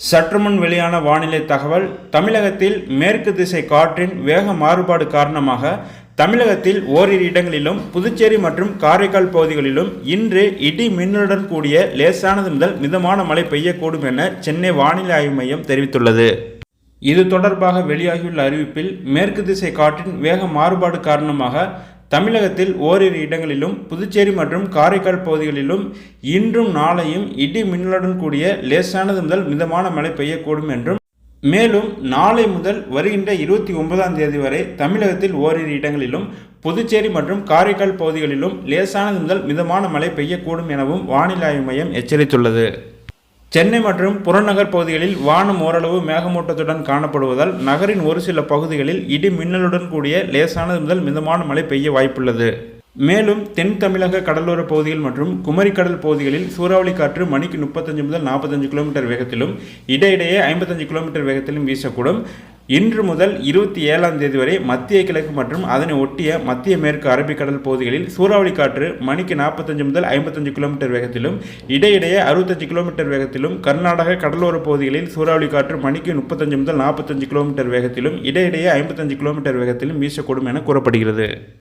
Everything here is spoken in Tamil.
சற்றுமுன் வெளியான வானிலை தகவல் தமிழகத்தில் மேற்கு திசை காற்றின் வேக மாறுபாடு காரணமாக தமிழகத்தில் ஓரிரு இடங்களிலும் புதுச்சேரி மற்றும் காரைக்கால் பகுதிகளிலும் இன்று இடி மின்னலுடன் கூடிய லேசானது முதல் மிதமான மழை பெய்யக்கூடும் என சென்னை வானிலை ஆய்வு மையம் தெரிவித்துள்ளது. இது தொடர்பாக வெளியாகியுள்ள அறிவிப்பில் மேற்கு திசை காற்றின் வேக மாறுபாடு காரணமாக தமிழகத்தில் ஓரிரு இடங்களிலும் புதுச்சேரி மற்றும் காரைக்கால் பகுதிகளிலும் இன்றும் நாளையும் இடி மின்னலுடன் கூடிய லேசானது முதல் மிதமான மழை பெய்யக்கூடும் என்றும் மேலும் நாளை முதல் வருகின்ற இருபத்தி ஒன்பதாம் தேதி வரை தமிழகத்தில் ஓரிரு இடங்களிலும் புதுச்சேரி மற்றும் காரைக்கால் பகுதிகளிலும் லேசானது முதல் மிதமான மழை பெய்யக்கூடும் எனவும் வானிலை ஆய்வு மையம் எச்சரித்துள்ளது. சென்னை மற்றும் புறநகர் பகுதிகளில் வானம் ஓரளவு மேகமூட்டத்துடன் காணப்படுவதால் நகரின் ஒரு சில பகுதிகளில் இடி மின்னலுடன் கூடிய லேசானது முதல் மிதமான மழை பெய்ய வாய்ப்புள்ளது. மேலும் தென் தமிழக கடலோர பகுதிகள் மற்றும் குமரிக்கடல் பகுதிகளில் சூறாவளி காற்று மணிக்கு முப்பத்தஞ்சு முதல் நாற்பத்தஞ்சு கிலோமீட்டர் வேகத்திலும் இடையிடையே ஐம்பத்தஞ்சு கிலோமீட்டர் வேகத்திலும் வீசக்கூடும். இன்று முதல் இருபத்தி ஏழாம் தேதி வரை மத்திய கிழக்கு மற்றும் அதனை ஒட்டிய மத்திய மேற்கு அரபிக்கடல் பகுதிகளில் சூறாவளி காற்று மணிக்கு நாற்பத்தஞ்சு முதல் ஐம்பத்தஞ்சு கிலோமீட்டர் வேகத்திலும் இடையிடையே அறுபத்தஞ்சு கிலோமீட்டர் வேகத்திலும் கர்நாடக கடலோர பகுதிகளில் சூறாவளி காற்று மணிக்கு முப்பத்தஞ்சு முதல் நாற்பத்தஞ்சு கிலோமீட்டர் வேகத்திலும் இடையிடையே ஐம்பத்தஞ்சு கிலோமீட்டர் வேகத்திலும் வீசக்கூடும் என கூறப்படுகிறது.